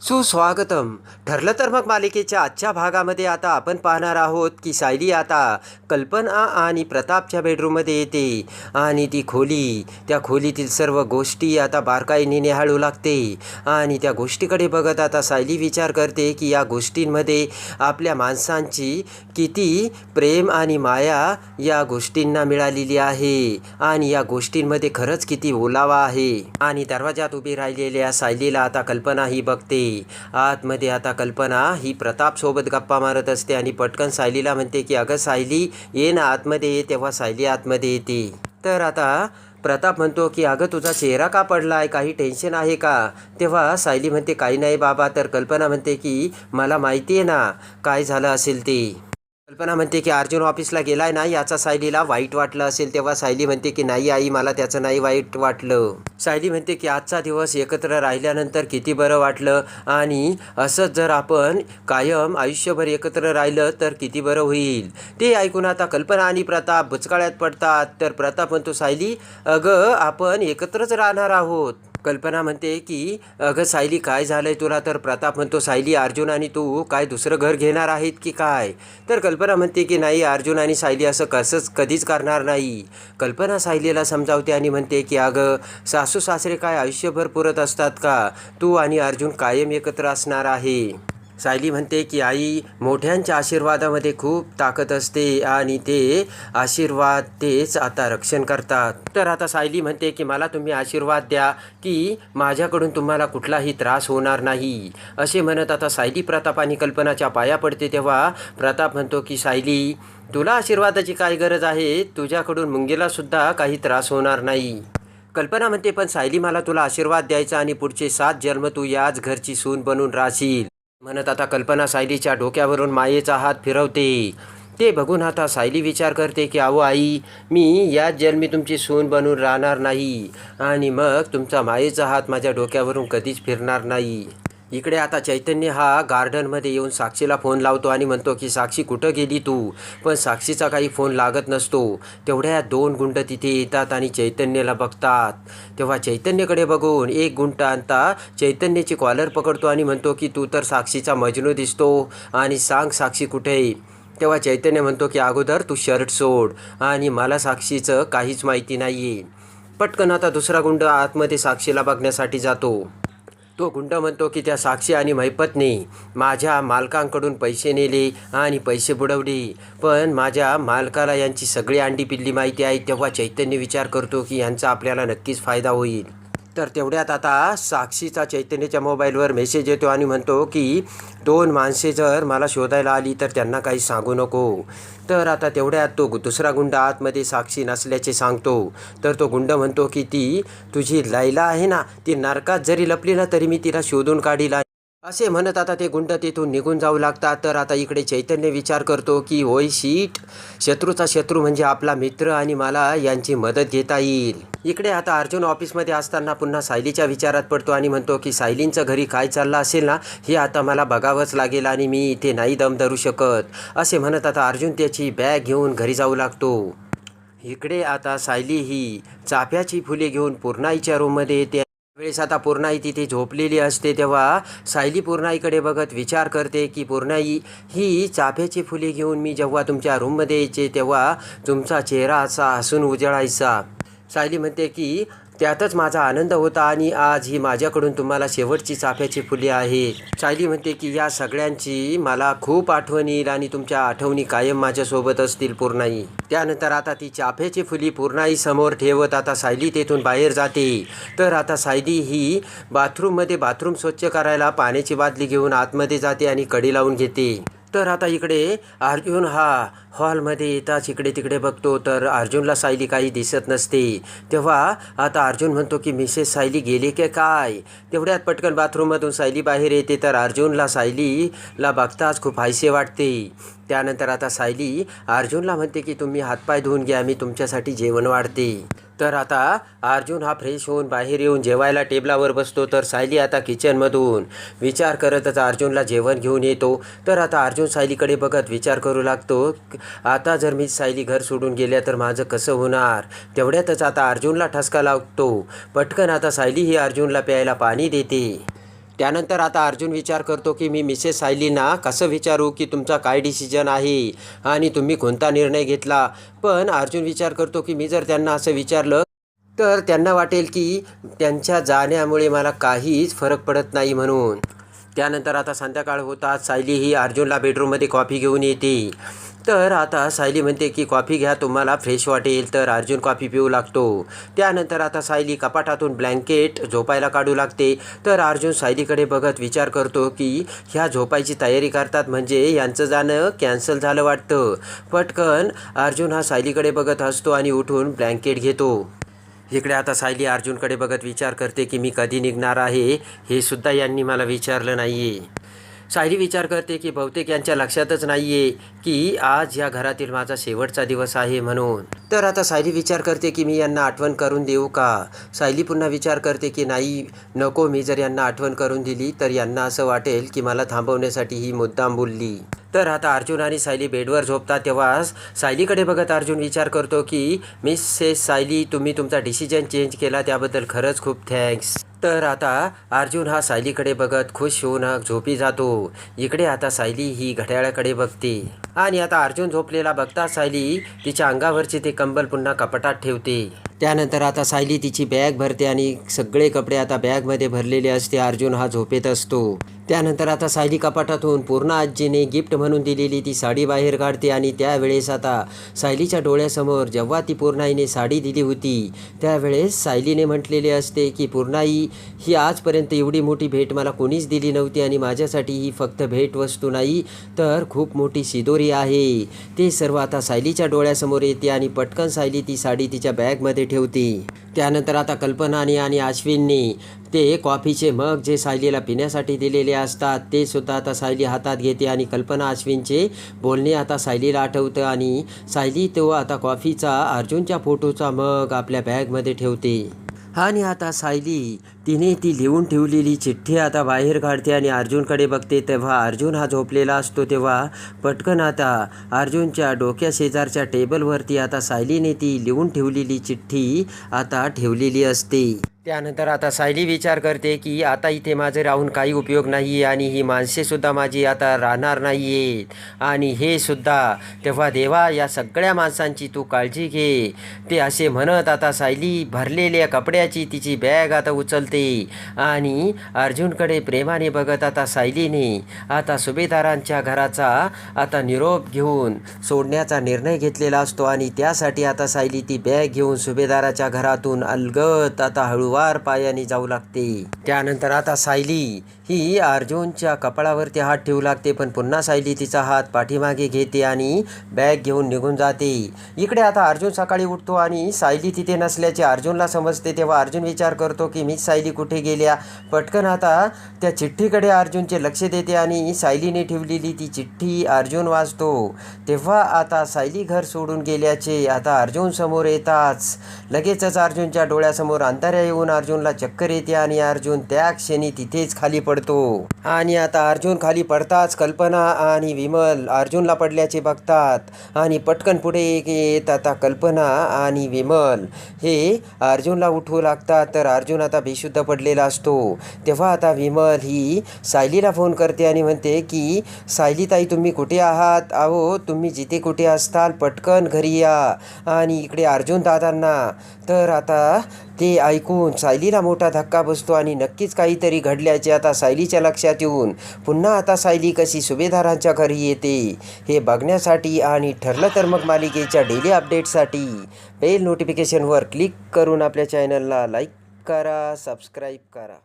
सुस्वागतम. ठरलं तर मग मालिकेच्या आजच्या भागामध्ये आता आपण पाहणार आहोत की सायली आता कल्पना आणि प्रतापच्या बेडरूममध्ये येते आणि ती खोली. त्या खोलीतील सर्व गोष्टी आता बारकाईने निहाळू लागते आणि त्या गोष्टीकडे बघत आता सायली विचार करते की या गोष्टींमध्ये आपल्या माणसांची किती प्रेम आणि माया या गोष्टींना मिळालेली आहे आणि या गोष्टींमध्ये खरंच किती ओलावा आहे. आणि दरवाजात उभी राहिलेल्या सायलीला आता कल्पना ही बघते. आतमध्ये आता कल्पना ही प्रतापसोबत गप्पा मारत असते आणि पटकन सायलीला म्हणते की अगं सायली ये ना आतमध्ये ये तेव्हा सायली आतमध्ये येते. तर आता प्रताप म्हणतो की अगं तुझा चेहरा का पडला आहे काही टेन्शन आहे का? तेव्हा सायली म्हणते काही नाही बाबा. तर कल्पना म्हणते की मला माहिती आहे ना काय झालं असेल ते. कल्पना म्हणते की अर्जुन ऑफिसला गेलाय ना याचा सायलीला वाईट वाटलं असेल तेव्हा सायली म्हणते की नाही आई मला त्याचं नाही वाईट वाटलं. सायली म्हणते की आजचा दिवस एकत्र राहिल्यानंतर किती बरं वाटलं आणि असंच जर आपण कायम आयुष्यभर एकत्र राहिलं तर किती बरं होईल. ते ऐकून आता कल्पना आणि प्रताप बुचकाळ्यात पडतात. तर प्रताप म्हणतो सायली अगं आपण एकत्रच राहणार आहोत. कल्पना म्हणते की अगं सायली काय झालं आहे तुला? तर प्रताप म्हणतो सायली अर्जुन आणि तू काय दुसरं घर घेणार आहेत की काय? तर कल्पना म्हणते की नाही अर्जुन आणि सायली असं कसंच कधीच करणार नाही. कल्पना सायलीला समजावते आणि म्हणते की अगं सासू सासरे काय आयुष्यभर पुरत असतात का? तू आणि अर्जुन कायम एकत्र असणार आहे. सायली म्हणते की आई मोठ्यांच्या आशीर्वादामध्ये खूप ताकद असते आणि ते आशीर्वाद तेच आता रक्षण करतात. तर आता सायली म्हणते की मला तुम्ही आशीर्वाद द्या की माझ्याकडून तुम्हाला कुठलाही त्रास होणार नाही. असे म्हणत आता सायली प्रताप आणि कल्पनाच्या पाया पडते तेव्हा प्रताप म्हणतो की सायली तुला आशीर्वादाची काय गरज आहे? तुझ्याकडून मुंगेलासुद्धा काही त्रास होणार नाही. कल्पना म्हणते पण सायली मला तुला आशीर्वाद द्यायचा आणि पुढचे सात जन्म तू याच घरची सून बनून राहशील. म्हणत आता कल्पना सायलीच्या डोक्यावरून मायेचा हात फिरवते. ते बघून आता सायली विचार करते की अहो आई मी याच जन्मी तुमची सून बनून राहणार नाही आणि मग तुमचा मायेचा हात माझ्या डोक्यावरून कधीच फिरणार नाही. इकडे आता चैतन्य हा गार्डनमध्ये येऊन साक्षीला फोन लावतो आणि म्हणतो की साक्षी कुठं गेली तू? पण साक्षीचा काही फोन लागत नसतो. तेवढ्या दोन गुंड तिथे येतात आणि चैतन्यला बघतात. तेव्हा चैतन्यकडे बघून एक गुंट आणता चैतन्याची कॉलर पकडतो आणि म्हणतो की तू तर साक्षीचा मजनू दिसतो आणि सांग साक्षी कुठे आहे? तेव्हा चैतन्य म्हणतो की अगोदर तू शर्ट सोड आणि मला साक्षीचं काहीच माहिती नाही आहे पटकन आता दुसरा गुंड आतमध्ये साक्षीला बघण्यासाठी जातो. तो गुंड म्हणतो की त्या साक्षी आणि मैपत्नी माझ्या मालकांकडून पैसे नेले आणि पैसे बुडवले. पण माझ्या मालकाला यांची सगळी अंडी पिल्ली माहिती आहे तेव्हा चैतन्य विचार करतो की यांचा आपल्याला नक्कीच फायदा होईल. तर तेवढ्यात आता साक्षीचा चैतन्याच्या मोबाईलवर मेसेज येतो आणि म्हणतो की दोन माणसे जर मला शोधायला आली तर त्यांना काही सांगू नको. तर आता तेवढ्यात तो दुसरा गुंड आतमध्ये साक्षी नसल्याचे सांगतो. तर तो गुंड म्हणतो की ती तुझी लैला आहे ना ती नरकात जरी लपली ना तरी मी तिला शोधून काढील असे म्हणत आता ते गुंड तिथून निघून जाऊ लागतात. तर आता इकडे चैतन्य विचार करतो की होय शीट शत्रूचा शत्रू म्हणजे आपला मित्र आणि मला यांची मदत घेता येईल. इकडे आता अर्जुन ऑफिसमध्ये असताना पुन्हा सायलीच्या विचारात पडतो आणि म्हणतो की सायलींचं घरी काय चाललं असेल ना हे आता मला बघावंच लागेल आणि मी इथे नाही दम धरू शकत. असे म्हणत आता अर्जुन त्याची बॅग घेऊन घरी जाऊ लागतो. इकडे आता सायली ही चाफ्याची फुले घेऊन पूर्णाईच्या रूममध्ये येते वेळेस आता पूर्णाई तिथे झोपलेली असते तेव्हा सायली पूर्णाईकडे बघत विचार करते की पूर्णाई ही चाफ्याची फुले घेऊन मी जेव्हा तुमच्या रूममध्ये यायचे तेव्हा तुमचा चेहरा असा हसून उजळायचा. सायली म्हणते की त्यातच माझा आनंद होता आणि आज ही माझ्याकडून तुम्हाला शेवटची चाफ्याची फुले आहे. सायली म्हणते की या सगळ्यांची मला खूप आठवण येईल आणि तुमच्या आठवणी कायम माझ्यासोबत असतील पूर्णाई. त्यानंतर आता ती चाफ्याची फुली पूर्णाई समोर ठेवत आता सायली तेथून बाहेर जाते. तर आता सायली ही बाथरूममध्ये बाथरूम स्वच्छ करायला पाण्याची बादली घेऊन आतमध्ये जाते आणि कडी लावून घेते. तर आता इकडे अर्जुन हा हॉलमध्ये येताच इकडे तिकडे बघतो तर अर्जुनला सायली काही दिसत नसते. तेव्हा आता अर्जुन म्हणतो की मिसेस सायली गेली की काय? तेवढ्यात पटकन बाथरूममधून सायली बाहेर येते तर अर्जुनला सायलीला बघताच खूप हायसे वाटते. त्यानंतर आता सायली अर्जुनला म्हणते की तुम्ही हातपाय धुवून घ्या मी तुमच्यासाठी जेवण वाढते. तर आता अर्जुन हा फ्रेश होऊन बाहेर येऊन जेवायला टेबलावर बसतो. तर सायली आता किचनमधून विचार करतच अर्जुनला जेवण घेऊन येतो. तर आता अर्जुन सायलीकडे बघत विचार करू लागतो आता जर मी सायली घर सोडून गेल्या तर माझं कसं होणार? तेवढ्यातच आता अर्जुनला ठसका लागतो. पटकन आता सायली ही अर्जुनला प्यायला पाणी देते. त्यानंतर आता अर्जुन विचार करतो की मी मिसेस सायलीना कसं विचारू की तुमचा काय डिसिजन आहे? आणि तुम्ही कोणता निर्णय घेतला? पण अर्जुन विचार करतो की मी जर त्यांना असं विचारलं तर त्यांना वाटेल की त्यांच्या जाण्यामुळे मला काहीच फरक पडत नाही म्हणून. त्यानंतर आता संध्याकाळ होतात सायली ही अर्जुनला बेडरूममध्ये कॉफी घेऊन येते. तर आता सायली म्हणते की कॉफी घ्या तुम्हाला फ्रेश वाटेल. तर अर्जुन कॉफी पिऊ लागतो. त्यानंतर आता सायली कपाटातून ब्लँकेट झोपायला काढू लागते. तर अर्जुन सायलीकडे बघत विचार करतो की ह्या झोपायची तयारी करतात म्हणजे यांचं जाणं कॅन्सल झालं वाटतं. पटकन अर्जुन हा सायलीकडे बघत असतो आणि उठून ब्लँकेट घेतो. इकडे आता सायली अर्जुनकडे बघत विचार करते की मी कधी निघणार आहे हे सुद्धा यांनी मला विचारलं नाही आहे सायली विचार करते की बहुतेक यांच्या लक्षातच नाही आहे की आज या घरातील माझा शेवटचा दिवस आहे म्हणून. तर आता सायली विचार करते की मी यांना आठवण करून देऊ का? सायली पुन्हा विचार करते की नाही नको मी जर यांना आठवण करून दिली तर यांना असं वाटेल की मला थांबवण्यासाठी ही मुद्दाम बोलली. तर आता अर्जुन आणि सायली बेडवर झोपतात. तेव्हा सायलीकडे बघत अर्जुन विचार करतो की मिसेस सायली तुम्ही तुमचा डिसिजन चेंज केला त्याबद्दल खरंच खूप थँक्स तर आता अर्जुन हा सायलीकडे बघत खुश होऊन झोपी जातो. इकडे आता सायली ही घड्याळाकडे बघते. आणि आता अर्जुन झोपलेला बघता सायली तिच्या अंगावरचे ते कंबल पुन्हा कपाटात ठेवते. त्यानंतर आता सायली तिची बॅग भरते आणि सगळे कपडे आता बॅगमध्ये भरलेले असते. अर्जुन हा झोपेत असतो. त्यानंतर आता सायली कपाटातून पूर्ण आजीने गिफ्ट म्हणून दिलेली ती साडी बाहेर काढते आणि त्यावेळेस आता सायलीच्या डोळ्यासमोर जेव्हा ती पूर्णाईने साडी दिली होती. त्यावेळेस सायलीने म्हटलेले असते की पूर्णाई ही आजपर्यंत एवढी मोठी भेट मला कोणीच दिली नव्हती आणि माझ्यासाठी ही फक्त भेटवस्तू नाही तर खूप मोठी शिदोरी आहे. ते सर्व आता सायलीच्या डोळ्यासमोर येते आणि पटकन सायली ती साडी तिच्या बॅगमध्ये ठेवते. त्यानंतर आता कल्पनाने आणि अश्विनने ते कॉफीचे मग जे सायलीला पिण्यासाठी दिलेले असतात ते सुद्धा आता सायली हातात घेते आणि कल्पना अश्विनचे बोलणे आता सायलीला आठवतं आणि सायली तो आता कॉफीचा अर्जुनच्या फोटोचा मग आपल्या बॅगमध्ये ठेवते. आणि आता सायली तिने ती लिहून ठेवलेली चिठ्ठी आता बाहेर काढते आणि अर्जुनकडे बघते तेव्हा अर्जुन हा झोपलेला असतो तेव्हा पटकन आता अर्जुनच्या डोक्या शेजारच्या टेबलवरती आता सायलीने ती लिहून ठेवलेली चिठ्ठी आता ठेवलेली असते. त्यानंतर आता सायली विचार करते की आता इथे माझे राहून काही उपयोग नाही आहे आणि ही माणसेसुद्धा माझी आता राहणार नाही आहेत आणि हे सुद्धा तेव्हा देवा या सगळ्या माणसांची तू काळजी घे. ते असे म्हणत आता सायली भरलेल्या कपड्याची तिची बॅग आता उचलते. आणि अर्जुनकडे प्रेमाने बघत आता सायलीने आता सुभेदारांच्या घराचा आता निरोप घेऊन सोडण्याचा निर्णय घेतलेला असतो. आणि त्यासाठी आता सायली ती बॅग घेऊन सुभेदाराच्या घरातून अलगत आता हळूवार पायाने जाऊ लागते. त्यानंतर आता सायली ही अर्जुनच्या कपाळावरती हात ठेवू लागते पण पुन्हा सायली तिचा हात पाठीमागे घेते आणि बॅग घेऊन निघून जाते. इकडे आता अर्जुन सकाळी उठतो आणि सायली तिथे नसल्याचे अर्जुनला समजते. तेव्हा अर्जुन विचार करतो की मी सायली कुठे गेल्या? पटकन आता त्या चिठ्ठीकडे अर्जुनचे लक्ष देते आणि सायलीने ठेवलेली ती चिठ्ठी अर्जुन वाचतो. तेव्हा आता सायली घर सोडून गेल्याचे आता अर्जुन समोर येताच. लगेचच अर्जुनच्या डोळ्यासमोर अंधाऱ्या येऊन अर्जुनला चक्कर येते आणि अर्जुन त्या क्षणी तिथेच खाली पडतो आणि आता अर्जुन खाली पडताच कल्पना आणि विमल अर्जुनला पडल्याचे बघतात. आणि पटकन पुढे येत आता कल्पना आणि विमल. हे अर्जुनला उठवू लागतात तर अर्जुन आता बेशुद्ध पडलेला असतो. तेव्हा आता विमल ही सायलीला फोन करते आणि म्हणते की सायलीताई तुम्ही कुठे आहात? अहो तुम्ही जिथे कुठे असताल पटकन घरी या. आणि इकडे अर्जुन दादांना. तर आता ते ऐकून सायलीला मोठा धक्का बसतो आणि नक्कीच काहीतरी घडल्याचे आता सायलीच्या लक्षात येऊन पुन्हा आता सायली कशी सुभेदारांच्या घरी येते? हे बघण्यासाठी आणि ठरलं तर मग मालिकेच्या डेली अपडेटसाठी बेल नोटिफिकेशनवर क्लिक करून आपल्या चॅनलला लाईक करा सबस्क्राईब करा.